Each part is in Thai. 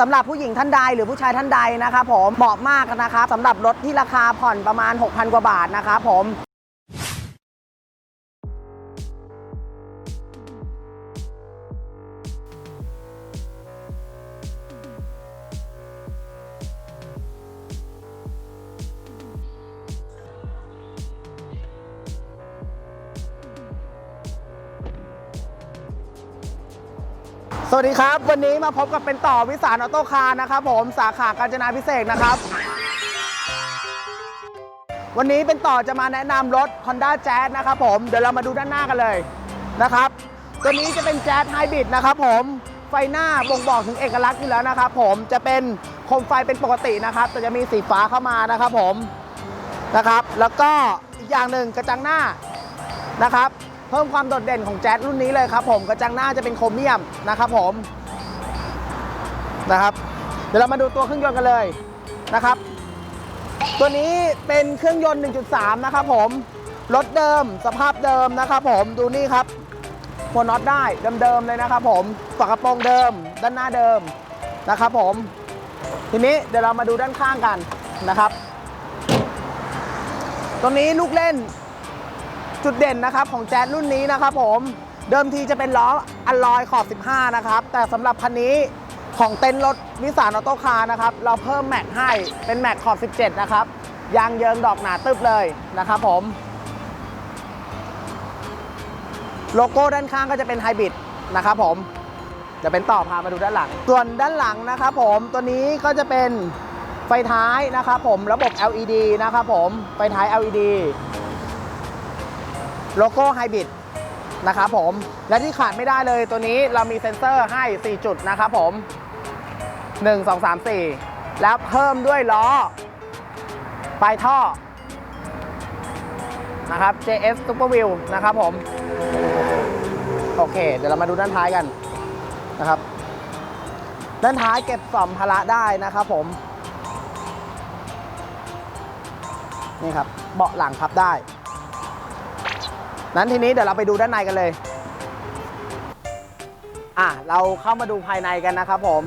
สำหรับผู้หญิงท่านใดหรือผู้ชายท่านใดนะคะผมเหมาะมากนะครับสำหรับรถที่ราคาผ่อนประมาณ 6,000 กว่าบาทนะครับผม สวัสดีครับ วันนี้มาพบกับเป็นต่อวิสารออโต้คาร์นะครับผมสาขากาญจนาพิเศษกนะครับ วันนี้เป็นต่อจะมาแนะนำรถ Honda Jazz นะครับผมเดี๋ยวเรามาดูด้านหน้ากันเลยนะครับ ตัวนี้จะเป็น Jazz Hybrid นะครับผมไฟหน้าบ่งบอกถึงเอกลักษณ์อยู่แล้วนะครับผมจะเป็นโคมไฟเป็นปกตินะครับ แต่จะมีสีฟ้าเข้ามานะครับผมนะครับ แล้วก็อีกอย่างหนึ่งกระจังหน้านะครับ เพิ่มความโดดเด่นของแจ๊สรุ่นนี้เลยครับผมกระจังหน้าจะเป็นโครเมียมนะครับผมนะครับ เดี๋ยวเรามาดูตัวเครื่องยนต์กันเลยนะครับ ตัวนี้เป็นเครื่องยนต์ 1.3 นะครับผมรถเดิมสภาพเดิมนะครับผมดูนี่ครับหัวน็อตได้เดิมๆเลยนะครับผมฝากระโปรงเดิม ด้านหน้าเดิมนะครับผมทีนี้เดี๋ยวเรามาดูด้านข้างกันนะครับตัวนี้ลูกเล่น จุดเด่นนะครับของแจ๊สรุ่นนี้นะครับผมเดิมทีจะเป็นล้ออัลลอยขอบ 15 นะครับ แต่สำหรับคันนี้ของเต็นท์รถวิสานออโต้คาร์นะครับ เราเพิ่มแม็กให้เป็นแม็กขอบ 17 นะครับ ยางเยิงดอกหนาตึบเลยนะครับผม โลโก้ด้านข้างก็จะเป็นไฮบริดนะครับผมจะเป็นต่อพามาดูด้านหลัง ส่วนด้านหลังนะครับผมตัวนี้ก็จะเป็นไฟท้ายนะครับผมระบบ LED นะครับผมไฟท้าย LED โลโก้ไฮบริดนะครับผม และที่ขาดไม่ได้เลยตัวนี้เรามีเซ็นเซอร์ให้ 4 จุดนะครับผม 1 2 3 4 แล้วเพิ่มด้วยล้อปลายท่อนะครับ JS Super Wheel นะครับผม โอเค เดี๋ยวเรามาดูด้านท้ายกันนะครับ ด้านท้ายเก็บสัมภาระได้นะครับผม นี่ครับ เบาะหลังพับได้ นั้นทีนี้เดี๋ยวเราไปดูด้านในกันเลย อะเราเข้ามาดูภายในกันนะครับผม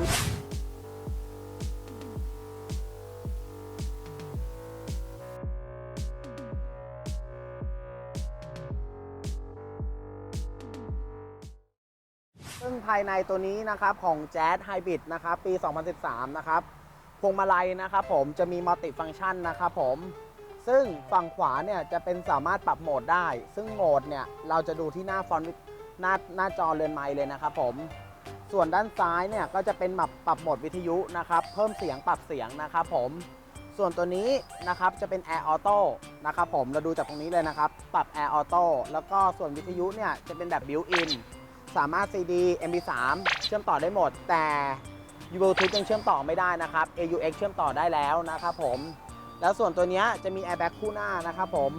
ซึ่งภายในตัวนี้นะครับของ Jazz Hybrid นะครับปี 2013 นะครับพวงมาลัยนะครับผมจะมีมัลติฟัง c t ชันนะครับผม ซึ่งฝั่งขวาเนี่ยจะเป็นสามารถปรับโหมดได้ ซึ่งโหมดเนี่ยเราจะดูที่หน้าฟอนต์หน้าหน้าจอเรือนไมค์เลยนะครับผมส่วนด้านซ้ายเนี่ยก็จะเป็นปรับปรับโหมดวิทยุนะครับ เพิ่มเสียงปรับเสียงนะครับผมส่วนตัวนี้นะครับจะเป็น Air Auto นะครับผมเราดูจากตรงนี้เลยนะครับ ปรับ Air Auto แล้วก็ส่วนวิทยุเนี่ยจะเป็นแบบ Built-in สามารถ CD MP3 เชื่อมต่อได้หมด แต่ Bluetooth ยังเชื่อมต่อไม่ได้นะครับ AUX เชื่อมต่อได้แล้วนะครับผม แล้วส่วนตัวนี้จะมี airbag คู่หน้านะครับผม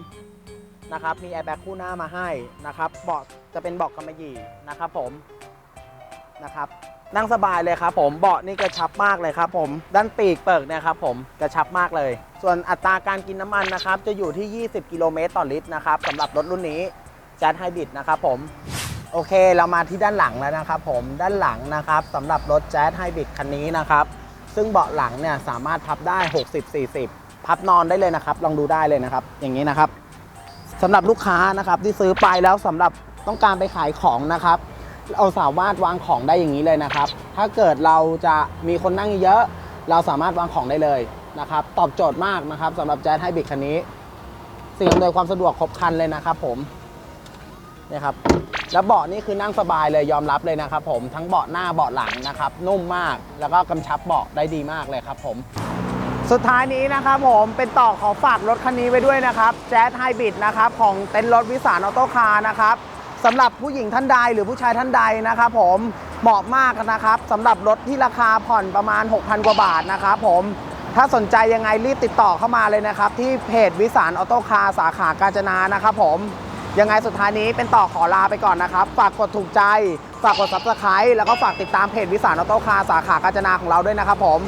นะครับมี airbag คู่หน้ามาให้นะครับเบาะจะเป็นเบาะกำมะหยี่นะครับผมนะครับนั่งสบายเลยครับผมเบาะนี่กระชับมากเลยครับผมด้านปีกเปิกนี่ยครับผมกระชับมากเลย ส่วนอัตราการกินน้ำมันนะครับจะอยู่ที่ 20 กิโลเมตรต่อลิตรนะครับสำหรับรถรุ่นนี้จัดไฮบริดนะครับผมโอเคเรามาที่ด้านหลังแล้วนะครับผมด้านหลังนะครับสำหรับรถแจ๊สไฮบริดคันนี้นะครับซึ่งเบาะหลังเนี่ยสามารถพับได้ 60-40 พับนอนได้เลยนะครับ ลองดูได้เลยนะครับ อย่างนี้นะครับสำหรับลูกค้านะครับที่ซื้อไปแล้วสำหรับต้องการไปขายของนะครับเราสามารถวางของได้อย่างนี้เลยนะครับ ถ้าเกิดเราจะมีคนนั่งเยอะ เราสามารถวางของได้เลยนะครับ ตอบโจทย์มากนะครับสำหรับแจ๊สไฮบริดคันนี้ สิ่งอำนวยความสะดวกครบครันเลยนะครับ ผมนี่ครับแล้วเบาะนี่คือนั่งสบายเลยยอมรับเลยนะครับ ผมทั้งเบาะหน้าเบาะหลังนะครับ นุ่มมากแล้วก็กำชับเบาะได้ดีมากเลยครับ ผม สุดท้ายนี้นะครับผมเป็นต่อขอฝากรถคันนี้ไว้ด้วยนะครับแจ๊สไฮบริดนะครับของเต็นท์รถวิสานออโต้คาร์นะครับสำหรับผู้หญิงท่านใดหรือผู้ชายท่านใดนะครับผมเหมาะมากนะครับสำหรับรถที่ราคาผ่อนประมาณ 6,000 กว่าบาทนะครับผมถ้าสนใจยังไงรีบติดต่อเข้ามาเลยนะครับ ที่เพจวิสานออโต้คาร์สาขากาญจนานะครับผมยังไงสุดท้ายนี้เป็นต่อขอลาไปก่อนนะครับ ฝากกดถูกใจ ฝากกด subscribe แล้วก็ฝากติดตามเพจวิสานออโต้คาร์สาขากาญจนาของเราด้วยนะครับผม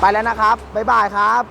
ไปแล้วนะครับ บ๊ายบายครับ